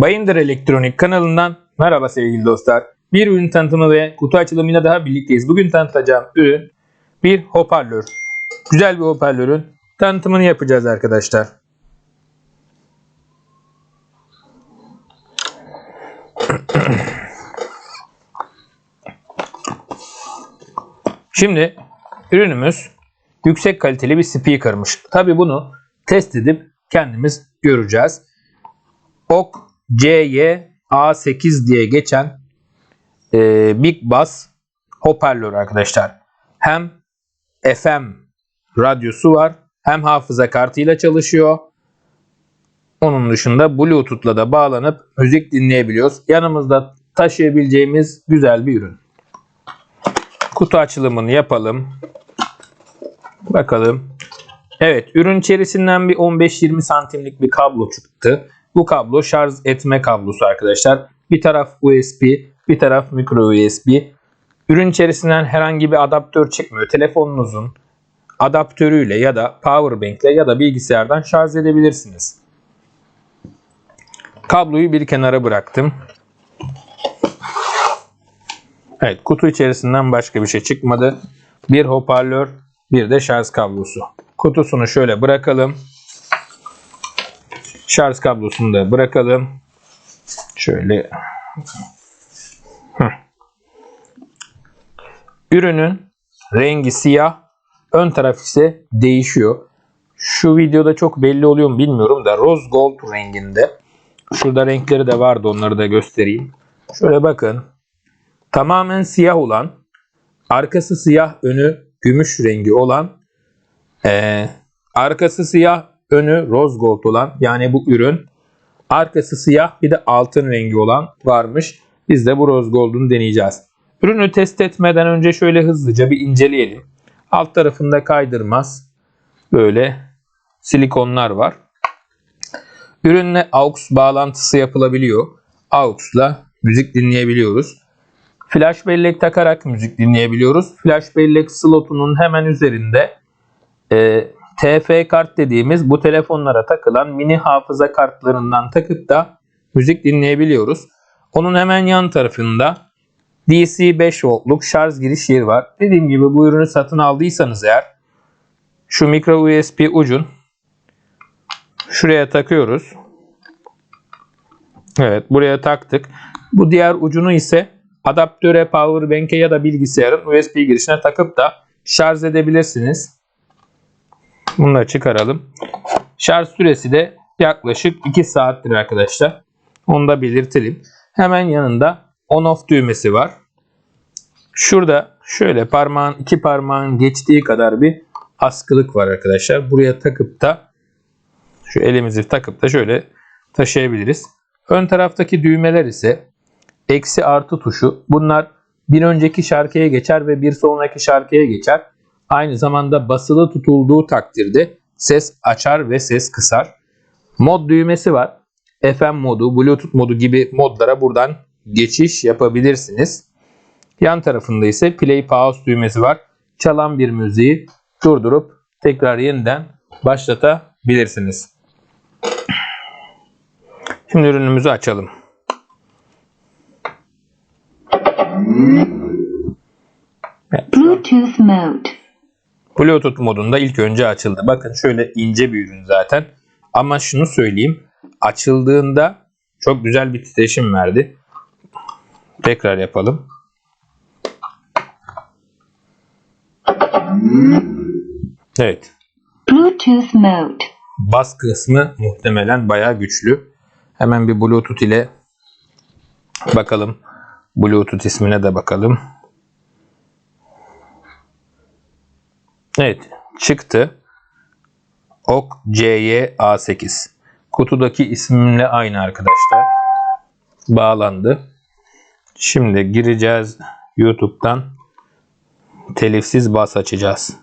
Bayındır Elektronik kanalından merhaba sevgili dostlar. Bir ürün tanıtımı ve kutu açılımıyla daha birlikteyiz. Bugün tanıtacağım ürün bir hoparlör. Güzel bir hoparlörün tanıtımını yapacağız arkadaşlar. Şimdi ürünümüz yüksek kaliteli bir speaker'mış. Tabi bunu test edip kendimiz göreceğiz. OG CY A8 diye geçen e, Big Bass hoparlör arkadaşlar. Hem FM radyosu var hem hafıza kartıyla çalışıyor. Onun dışında Bluetooth'la da bağlanıp müzik dinleyebiliyoruz. Yanımızda taşıyabileceğimiz güzel bir ürün. Kutu açılımını yapalım. Bakalım. Evet ürün içerisinden bir 15-20 santimlik bir kablo çıktı. Bu kablo şarj etme kablosu arkadaşlar. Bir taraf USB, bir taraf micro USB. Ürün içerisinden herhangi bir adaptör çıkmıyor. Telefonunuzun adaptörüyle ya da powerbank ile ya da bilgisayardan şarj edebilirsiniz. Kabloyu bir kenara bıraktım. Evet kutu içerisinden başka bir şey çıkmadı. Bir hoparlör, bir de şarj kablosu. Kutusunu şöyle bırakalım. Şarj kablosunu da bırakalım. Şöyle. Ürünün rengi siyah. Ön taraf ise değişiyor. Şu videoda çok belli oluyor mu bilmiyorum da rose gold renginde. Şurada renkleri de vardı onları da göstereyim. Şöyle bakın. Tamamen siyah olan, arkası siyah, önü gümüş rengi olan, ee, arkası siyah, önü rose gold olan yani bu ürün arkası siyah bir de altın rengi olan varmış. Biz de bu rose gold'unu deneyeceğiz. Ürünü test etmeden önce şöyle hızlıca bir inceleyelim. Alt tarafında kaydırmaz böyle silikonlar var. Ürünle AUX bağlantısı yapılabiliyor. AUX'la müzik dinleyebiliyoruz. Flash bellek takarak müzik dinleyebiliyoruz. Flash bellek slotunun hemen üzerinde e, TF kart dediğimiz bu telefonlara takılan mini hafıza kartlarından takıp da müzik dinleyebiliyoruz. Onun hemen yan tarafında DC 5 voltluk şarj giriş yeri var. Dediğim gibi bu ürünü satın aldıysanız eğer şu micro USB ucun şuraya takıyoruz. Evet buraya taktık. Bu diğer ucunu ise adaptöre, powerbank'e ya da bilgisayarın USB girişine takıp da şarj edebilirsiniz. Bunu da çıkaralım. Şarj süresi de yaklaşık 2 saattir arkadaşlar. Onu da belirtelim. Hemen yanında on off düğmesi var. Şurada şöyle parmağın iki parmağın geçtiği kadar bir askılık var arkadaşlar. Buraya takıp da şu elimizi takıp da şöyle taşıyabiliriz. Ön taraftaki düğmeler ise eksi artı tuşu. Bunlar bir önceki şarkıya geçer ve bir sonraki şarkıya geçer. Aynı zamanda basılı tutulduğu takdirde ses açar ve ses kısar. Mod düğmesi var. FM modu, Bluetooth modu gibi modlara buradan geçiş yapabilirsiniz. Yan tarafında ise play pause düğmesi var. Çalan bir müziği durdurup tekrar yeniden başlatabilirsiniz. Şimdi ürünümüzü açalım. Bluetooth mode. Bluetooth modunda ilk önce açıldı. Bakın şöyle ince bir ürün zaten. Ama şunu söyleyeyim. Açıldığında çok güzel bir titreşim verdi. Tekrar yapalım. Evet. Bluetooth mode. Bas kısmı muhtemelen bayağı güçlü. Hemen bir Bluetooth ile bakalım. Bluetooth ismine de bakalım. Evet çıktı. OK CY A8. Kutudaki ismimle aynı arkadaşlar. Bağlandı. Şimdi gireceğiz YouTube'dan. Telifsiz bas açacağız.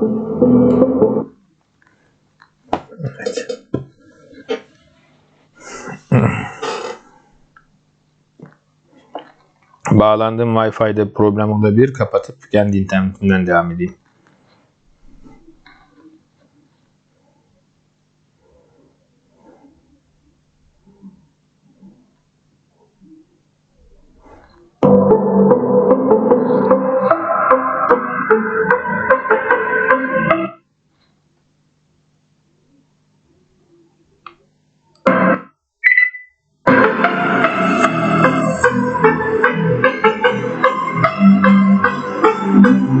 Evet. Bağlandığım Wi-Fi'de problem olabilir. Kapatıp kendi internetimden devam edeyim. Son.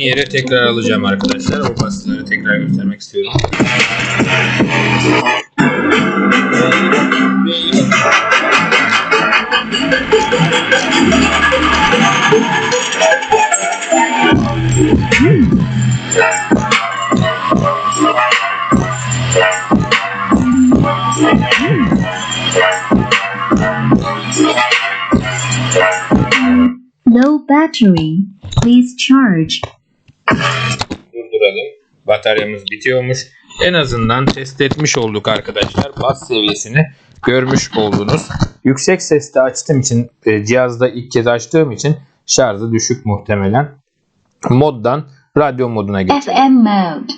Aynı yere tekrar alacağım arkadaşlar. O basitleri tekrar göstermek istiyorum. Low battery. Please charge. Durduralım. Bataryamız bitiyormuş. En azından test etmiş olduk arkadaşlar. Bas seviyesini görmüş oldunuz. Yüksek seste açtığım için e, cihazda ilk kez açtığım için şarjı düşük muhtemelen. Moddan radyo moduna geçelim. FM mode.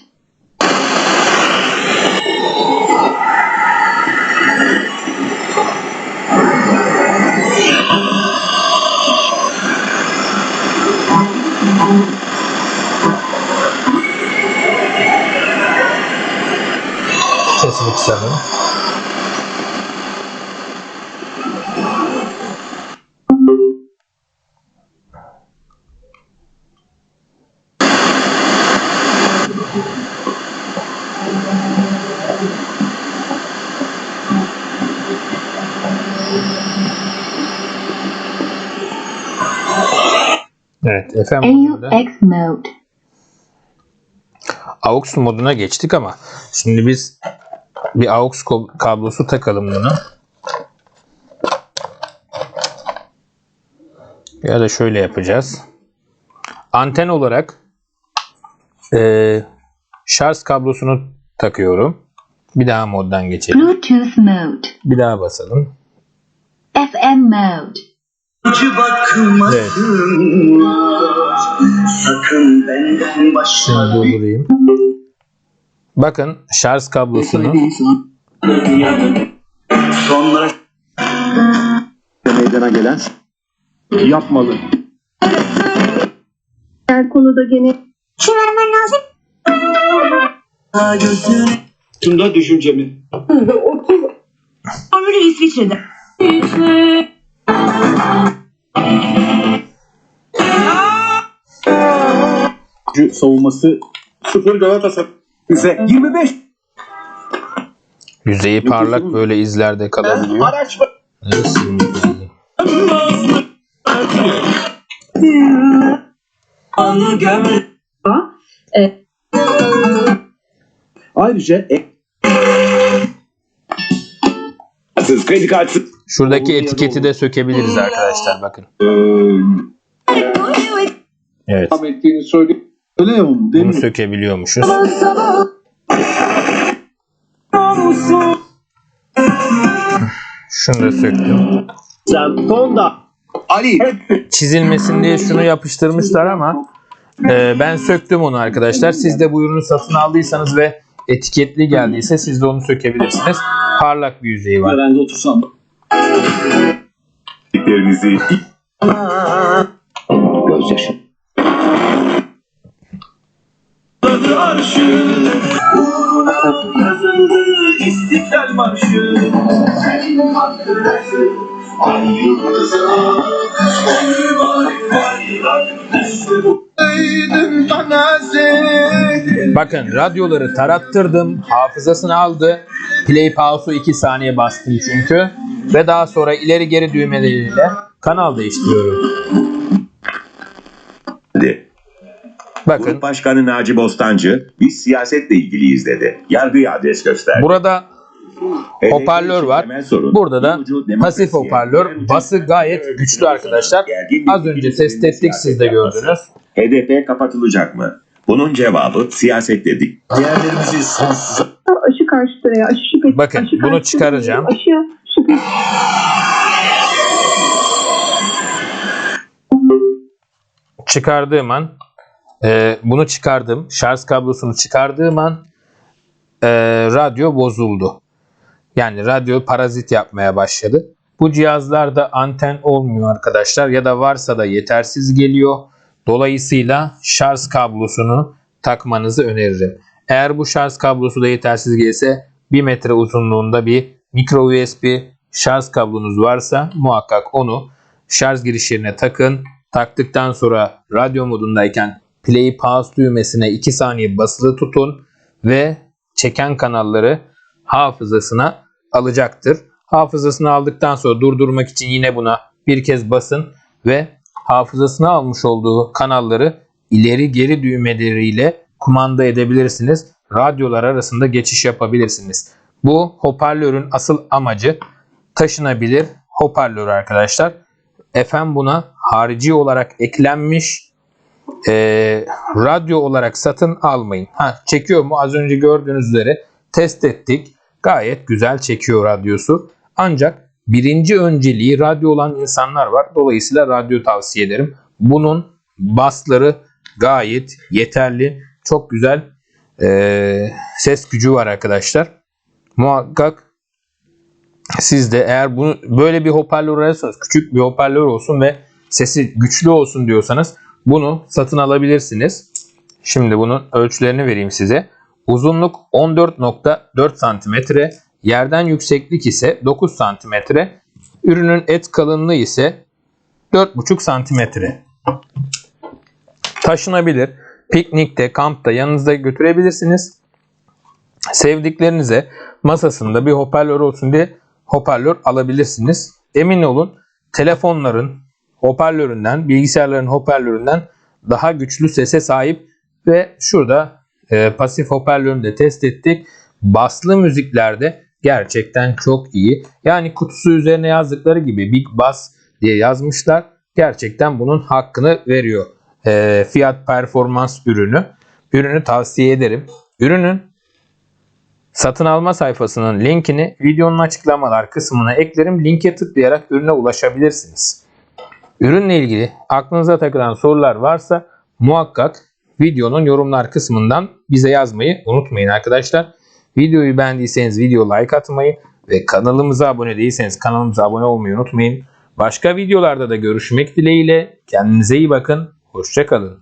Sesini kısalım. Evet, FM modunda. AUX mode. AUX moduna geçtik ama şimdi biz bir AUX kablosu takalım bunu. Ya da şöyle yapacağız. Anten olarak eee, şarj kablosunu takıyorum. Bir daha moddan geçelim. Bluetooth mode. Bir daha basalım. FM mode. Bakmasın Sakın benden Şimdi başka durdurayım. Bakın şarj kablosunu Sonra meydana gelen yapmalı. Her konuda gene gözünü Şunda düşüncemi. Formülü İsviçre'de. Gücü savunması 0 Galatasaray. Bize 25 yüzeyi parlak böyle izlerde kalabiliyor. araç anı gömül Ayrıca e- Siz kredi kartı Şuradaki etiketi de sökebiliriz arkadaşlar bakın. Evet. devam Söyleyemem değil Bunu mi? sökebiliyormuşuz. Şunu da söktüm. Sen sonda Ali Çizilmesin diye şunu yapıştırmışlar ama e, ben söktüm onu arkadaşlar. Siz de bu ürünü satın aldıysanız ve etiketli geldiyse siz de onu sökebilirsiniz. Parlak bir yüzeyi var. ben de otursam. sevdiklerinizi Marşı Senin hakkınız Ay yıldızına O mübarek bayrak İşte bu Bakın radyoları tarattırdım. Hafızasını aldı. Play pause'u 2 saniye bastım çünkü. Ve daha sonra ileri geri düğmeleriyle kanal değiştiriyorum. dedi. Bakın Grup Başkanı Naci Bostancı, biz siyasetle ilgiliyiz dedi. Yargıya adres gösterdi. burada hoparlör için var. Burada da pasif hoparlör. Bası gayet güçlü arkadaşlar. Az önce test ettik siz de gördünüz. HDP kapatılacak mı? Bunun cevabı siyaset dedik. Değerlerimizi sonsuza aşı karşıtı veya aşı şüphesi. Bakın, aşı bunu çıkaracağım. Aşı şüphesi. çıkardığım an e, bunu çıkardım. Şarj kablosunu çıkardığım an e, radyo bozuldu. Yani radyo parazit yapmaya başladı. Bu cihazlarda anten olmuyor arkadaşlar ya da varsa da yetersiz geliyor. Dolayısıyla şarj kablosunu takmanızı öneririm. Eğer bu şarj kablosu da yetersiz gelirse 1 metre uzunluğunda bir micro USB şarj kablonuz varsa muhakkak onu şarj girişlerine takın. Taktıktan sonra radyo modundayken play pause düğmesine 2 saniye basılı tutun ve çeken kanalları hafızasına alacaktır. Hafızasını aldıktan sonra durdurmak için yine buna bir kez basın ve hafızasına almış olduğu kanalları ileri geri düğmeleriyle kumanda edebilirsiniz. Radyolar arasında geçiş yapabilirsiniz. Bu hoparlörün asıl amacı taşınabilir hoparlör arkadaşlar. FM buna harici olarak eklenmiş Ee, radyo olarak satın almayın. Ha, çekiyor mu? Az önce gördüğünüz üzere test ettik. Gayet güzel çekiyor radyosu. Ancak birinci önceliği radyo olan insanlar var. Dolayısıyla radyo tavsiye ederim. Bunun basları gayet yeterli. Çok güzel ee, ses gücü var arkadaşlar. Muhakkak siz de eğer bunu böyle bir hoparlör ararsanız küçük bir hoparlör olsun ve sesi güçlü olsun diyorsanız bunu satın alabilirsiniz. Şimdi bunun ölçülerini vereyim size. Uzunluk 14.4 cm, yerden yükseklik ise 9 cm, ürünün et kalınlığı ise 4.5 cm. Taşınabilir. Piknikte, kampta yanınızda götürebilirsiniz. Sevdiklerinize masasında bir hoparlör olsun diye hoparlör alabilirsiniz. Emin olun telefonların hoparlöründen, bilgisayarların hoparlöründen daha güçlü sese sahip ve şurada e, pasif hoparlörünü de test ettik. Baslı müziklerde gerçekten çok iyi. Yani kutusu üzerine yazdıkları gibi Big Bass diye yazmışlar. Gerçekten bunun hakkını veriyor. E, fiyat performans ürünü. Ürünü tavsiye ederim. Ürünün Satın alma sayfasının linkini videonun açıklamalar kısmına eklerim. Linke tıklayarak ürüne ulaşabilirsiniz. Ürünle ilgili aklınıza takılan sorular varsa muhakkak videonun yorumlar kısmından bize yazmayı unutmayın arkadaşlar. Videoyu beğendiyseniz video like atmayı ve kanalımıza abone değilseniz kanalımıza abone olmayı unutmayın. Başka videolarda da görüşmek dileğiyle kendinize iyi bakın. Hoşçakalın.